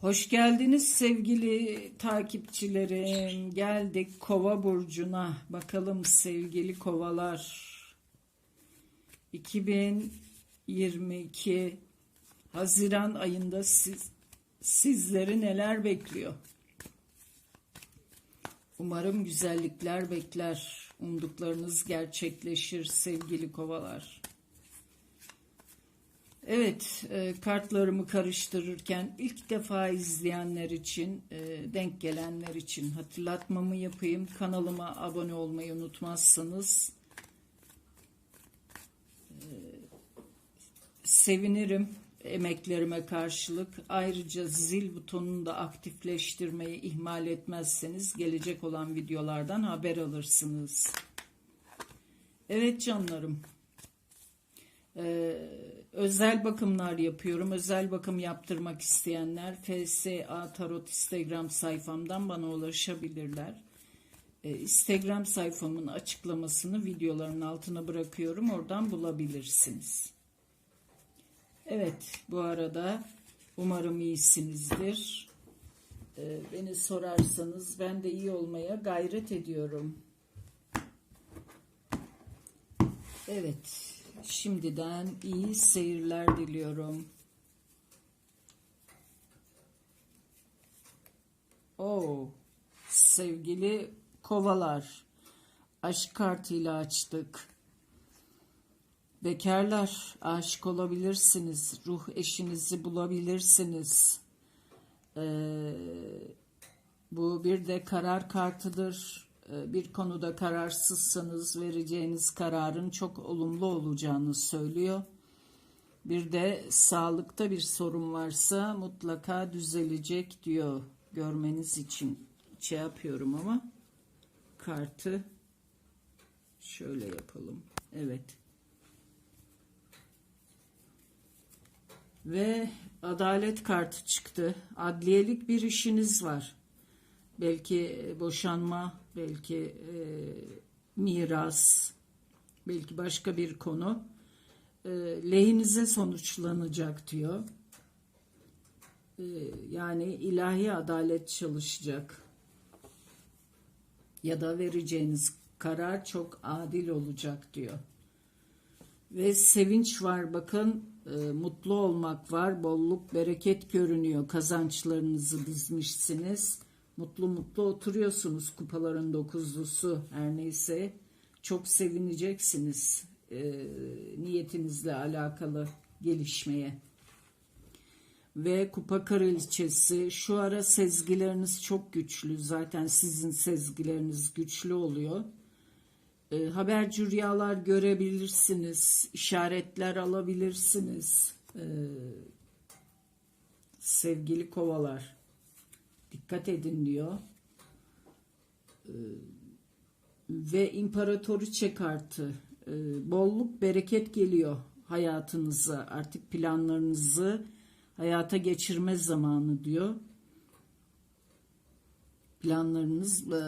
Hoş geldiniz sevgili takipçilerim. Geldik Kova burcuna. Bakalım sevgili kovalar. 2022 Haziran ayında siz, sizleri neler bekliyor? Umarım güzellikler bekler. Umduklarınız gerçekleşir sevgili kovalar. Evet, e, kartlarımı karıştırırken ilk defa izleyenler için, e, denk gelenler için hatırlatmamı yapayım. Kanalıma abone olmayı unutmazsanız e, sevinirim emeklerime karşılık. Ayrıca zil butonunu da aktifleştirmeyi ihmal etmezseniz gelecek olan videolardan haber alırsınız. Evet canlarım. Ee, özel bakımlar yapıyorum. Özel bakım yaptırmak isteyenler FSA Tarot Instagram sayfamdan bana ulaşabilirler. Ee, Instagram sayfamın açıklamasını videoların altına bırakıyorum. Oradan bulabilirsiniz. Evet, bu arada umarım iyisinizdir. Ee, beni sorarsanız ben de iyi olmaya gayret ediyorum. Evet, şimdiden iyi seyirler diliyorum. Oo, sevgili kovalar, aşk kartıyla açtık. Bekarlar, aşık olabilirsiniz, ruh eşinizi bulabilirsiniz. Ee, bu bir de karar kartıdır. Ee, bir konuda kararsızsanız vereceğiniz kararın çok olumlu olacağını söylüyor. Bir de sağlıkta bir sorun varsa mutlaka düzelecek diyor. Görmeniz için şey yapıyorum ama kartı şöyle yapalım. Evet. Ve adalet kartı çıktı. Adliyelik bir işiniz var. Belki boşanma, belki e, miras, belki başka bir konu e, lehinize sonuçlanacak diyor. E, yani ilahi adalet çalışacak. Ya da vereceğiniz karar çok adil olacak diyor. Ve sevinç var bakın e, mutlu olmak var bolluk bereket görünüyor kazançlarınızı dizmişsiniz mutlu mutlu oturuyorsunuz kupaların dokuzlusu. Her neyse çok sevineceksiniz e, niyetinizle alakalı gelişmeye. Ve kupa kraliçesi şu ara sezgileriniz çok güçlü. Zaten sizin sezgileriniz güçlü oluyor. E, haberci rüyalar görebilirsiniz, işaretler alabilirsiniz. E, sevgili kovalar, dikkat edin diyor. E, ve imparatoriçe kartı, e, bolluk, bereket geliyor hayatınıza. Artık planlarınızı hayata geçirme zamanı diyor. Planlarınız e,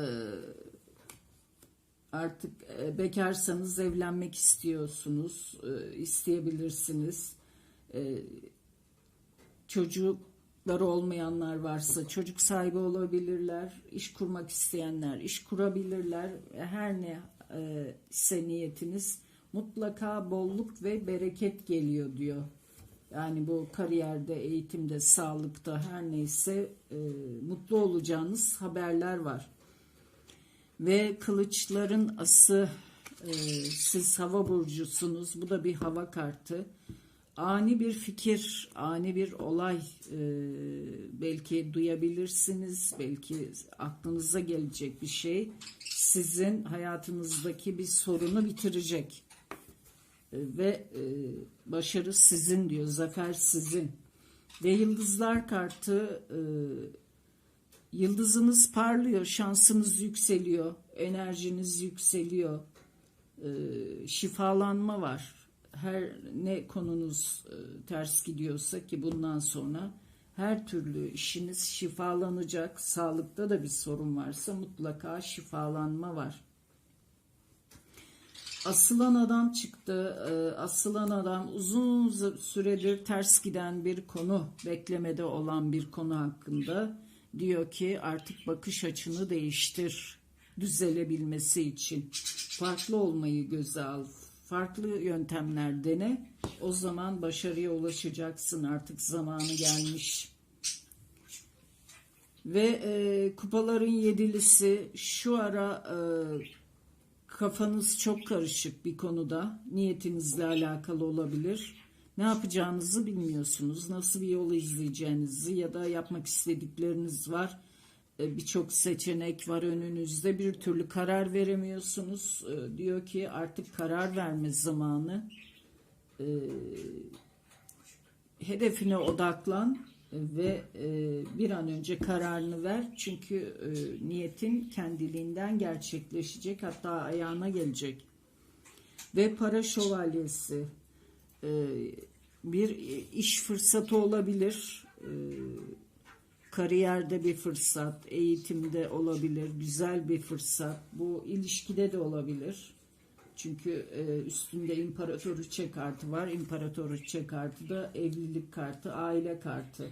artık e, bekarsanız evlenmek istiyorsunuz, e, isteyebilirsiniz. E, çocukları olmayanlar varsa çocuk sahibi olabilirler, iş kurmak isteyenler iş kurabilirler. Her ne ise niyetiniz mutlaka bolluk ve bereket geliyor diyor. Yani bu kariyerde, eğitimde, sağlıkta her neyse mutlu olacağınız haberler var ve kılıçların ası e, siz hava burcusunuz bu da bir hava kartı ani bir fikir ani bir olay e, belki duyabilirsiniz belki aklınıza gelecek bir şey sizin hayatınızdaki bir sorunu bitirecek e, ve e, başarı sizin diyor zafer sizin ve yıldızlar kartı e, Yıldızınız parlıyor, şansınız yükseliyor, enerjiniz yükseliyor, e, şifalanma var. Her ne konunuz e, ters gidiyorsa ki bundan sonra her türlü işiniz şifalanacak. Sağlıkta da bir sorun varsa mutlaka şifalanma var. Asılan adam çıktı. Ee, Asılan adam uzun süredir ters giden bir konu, beklemede olan bir konu hakkında diyor ki artık bakış açını değiştir düzelebilmesi için. Farklı olmayı göze al. Farklı yöntemler dene. O zaman başarıya ulaşacaksın. Artık zamanı gelmiş. Ve e, kupaların yedilisi şu ara e, kafanız çok karışık bir konuda. Niyetinizle alakalı olabilir. Ne yapacağınızı bilmiyorsunuz. Nasıl bir yol izleyeceğinizi ya da yapmak istedikleriniz var. E, Birçok seçenek var önünüzde. Bir türlü karar veremiyorsunuz. E, Diyor ki artık karar verme zamanı. E, Hedefine odaklan ve bir an önce kararını ver. Çünkü niyetin kendiliğinden gerçekleşecek. Hatta ayağına gelecek. Ve para şövalyesi bir iş fırsatı olabilir. Kariyerde bir fırsat, eğitimde olabilir, güzel bir fırsat. Bu ilişkide de olabilir. Çünkü e, üstünde imparatoriçe kartı var. İmparatoriçe kartı da evlilik kartı, aile kartı.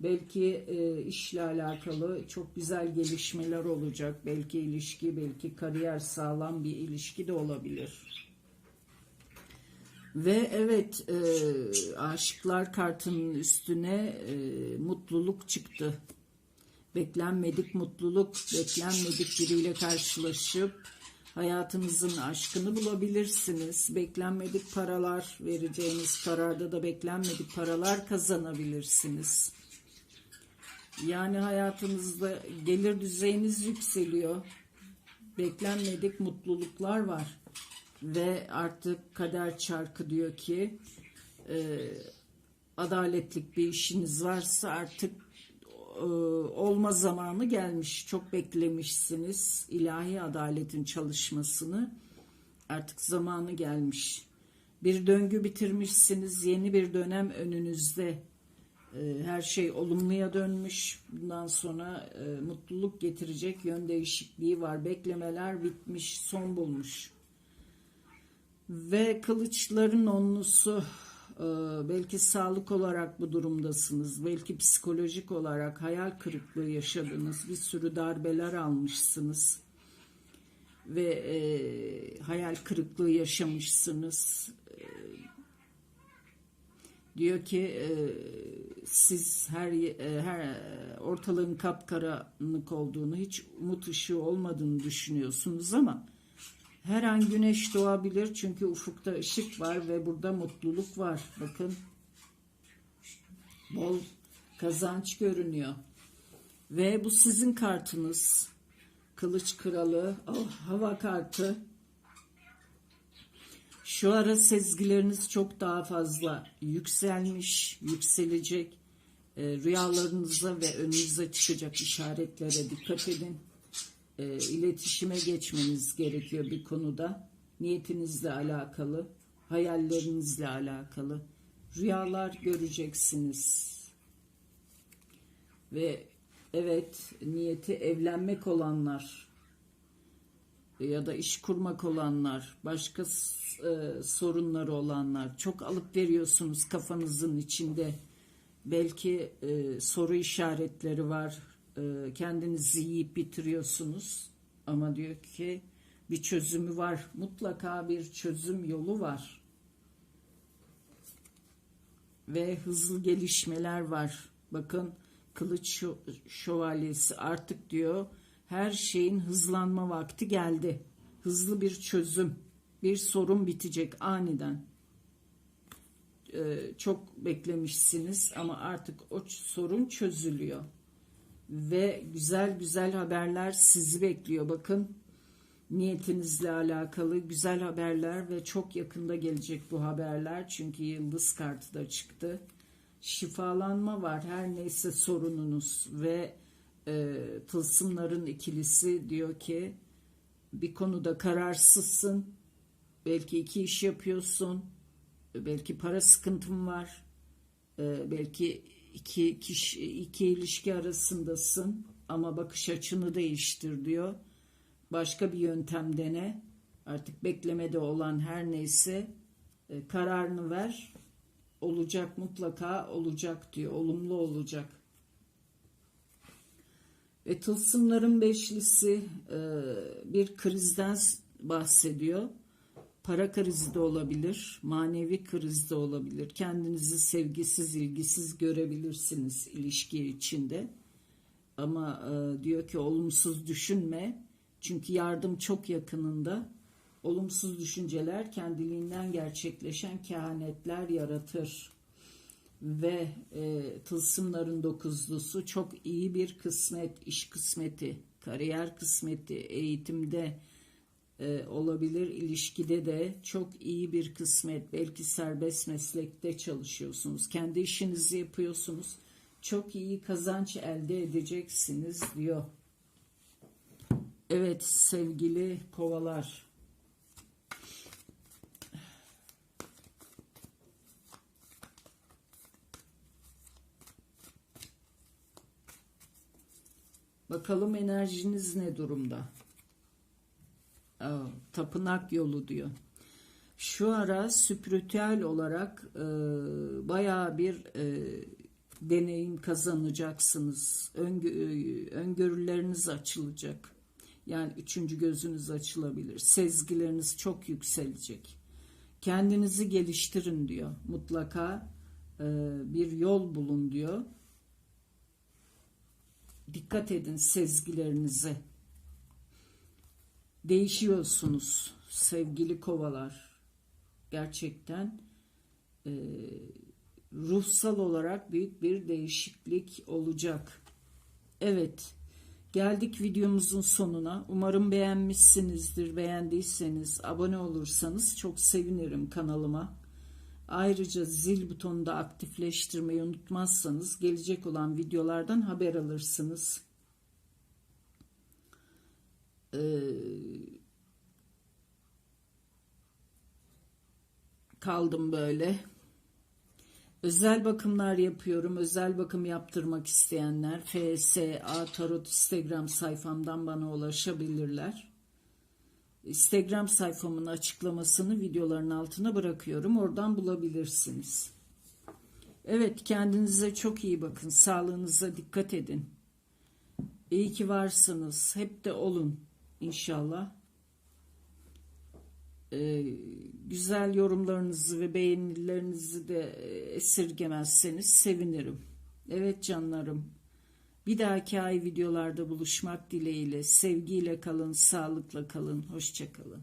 Belki e, işle alakalı çok güzel gelişmeler olacak. Belki ilişki, belki kariyer sağlam bir ilişki de olabilir. Ve evet e, aşıklar kartının üstüne e, mutluluk çıktı. Beklenmedik mutluluk, beklenmedik biriyle karşılaşıp hayatınızın aşkını bulabilirsiniz. Beklenmedik paralar vereceğiniz kararda da beklenmedik paralar kazanabilirsiniz. Yani hayatınızda gelir düzeyiniz yükseliyor. Beklenmedik mutluluklar var. Ve artık kader çarkı diyor ki e, adaletlik bir işiniz varsa artık e, olma zamanı gelmiş. Çok beklemişsiniz ilahi adaletin çalışmasını. Artık zamanı gelmiş. Bir döngü bitirmişsiniz. Yeni bir dönem önünüzde. E, her şey olumluya dönmüş. Bundan sonra e, mutluluk getirecek yön değişikliği var. Beklemeler bitmiş, son bulmuş. Ve kılıçların onlusu e, belki sağlık olarak bu durumdasınız. Belki psikolojik olarak hayal kırıklığı yaşadınız. Bir sürü darbeler almışsınız. Ve e, hayal kırıklığı yaşamışsınız. E, diyor ki e, siz her e, her ortalığın kapkaranlık olduğunu, hiç umut ışığı olmadığını düşünüyorsunuz ama her an güneş doğabilir çünkü ufukta ışık var ve burada mutluluk var. Bakın bol kazanç görünüyor. Ve bu sizin kartınız. Kılıç kralı, oh, hava kartı. Şu ara sezgileriniz çok daha fazla yükselmiş, yükselecek. E, rüyalarınıza ve önünüze çıkacak işaretlere dikkat edin e, iletişime geçmeniz gerekiyor bir konuda. Niyetinizle alakalı, hayallerinizle alakalı. Rüyalar göreceksiniz. Ve evet niyeti evlenmek olanlar ya da iş kurmak olanlar, başka e, sorunları olanlar çok alıp veriyorsunuz kafanızın içinde. Belki e, soru işaretleri var, e, kendinizi yiyip bitiriyorsunuz ama diyor ki bir çözümü var. Mutlaka bir çözüm yolu var. Ve hızlı gelişmeler var. Bakın kılıç şövalyesi artık diyor her şeyin hızlanma vakti geldi. Hızlı bir çözüm, bir sorun bitecek aniden. Ee, çok beklemişsiniz ama artık o sorun çözülüyor ve güzel güzel haberler sizi bekliyor. Bakın niyetinizle alakalı güzel haberler ve çok yakında gelecek bu haberler. Çünkü yıldız kartı da çıktı. Şifalanma var her neyse sorununuz ve e, tılsımların ikilisi diyor ki bir konuda kararsızsın. Belki iki iş yapıyorsun. Belki para sıkıntın var. E, belki iki kişi iki ilişki arasındasın ama bakış açını değiştir diyor. Başka bir yöntem dene. Artık beklemede olan her neyse e, kararını ver. Olacak mutlaka olacak diyor. Olumlu olacak. Ve tılsımların beşlisi e, bir krizden bahsediyor. Para krizi de olabilir, manevi kriz de olabilir. Kendinizi sevgisiz, ilgisiz görebilirsiniz ilişki içinde. Ama e, diyor ki olumsuz düşünme. Çünkü yardım çok yakınında. Olumsuz düşünceler kendiliğinden gerçekleşen kehanetler yaratır. Ve e, tılsımların dokuzlusu çok iyi bir kısmet, iş kısmeti, kariyer kısmeti, eğitimde e, olabilir, ilişkide de çok iyi bir kısmet. Belki serbest meslekte çalışıyorsunuz, kendi işinizi yapıyorsunuz. Çok iyi kazanç elde edeceksiniz diyor. Evet sevgili kovalar. Bakalım enerjiniz ne durumda? Tapınak yolu diyor. Şu ara spiritüel olarak e, bayağı bir e, deneyim kazanacaksınız. Öngö, e, öngörüleriniz açılacak. Yani üçüncü gözünüz açılabilir. Sezgileriniz çok yükselecek. Kendinizi geliştirin diyor. Mutlaka e, bir yol bulun diyor. Dikkat edin sezgilerinize. Değişiyorsunuz sevgili kovalar. Gerçekten e, ruhsal olarak büyük bir değişiklik olacak. Evet. Geldik videomuzun sonuna. Umarım beğenmişsinizdir. Beğendiyseniz abone olursanız çok sevinirim kanalıma. Ayrıca zil butonunu da aktifleştirmeyi unutmazsanız gelecek olan videolardan haber alırsınız. Ee, kaldım böyle. Özel bakımlar yapıyorum. Özel bakım yaptırmak isteyenler FSA Tarot Instagram sayfamdan bana ulaşabilirler. Instagram sayfamın açıklamasını videoların altına bırakıyorum. Oradan bulabilirsiniz. Evet kendinize çok iyi bakın. Sağlığınıza dikkat edin. İyi ki varsınız. Hep de olun inşallah. Ee, güzel yorumlarınızı ve beğenilerinizi de e, esirgemezseniz sevinirim. Evet canlarım. Bir dahaki ay videolarda buluşmak dileğiyle sevgiyle kalın, sağlıkla kalın, hoşça kalın.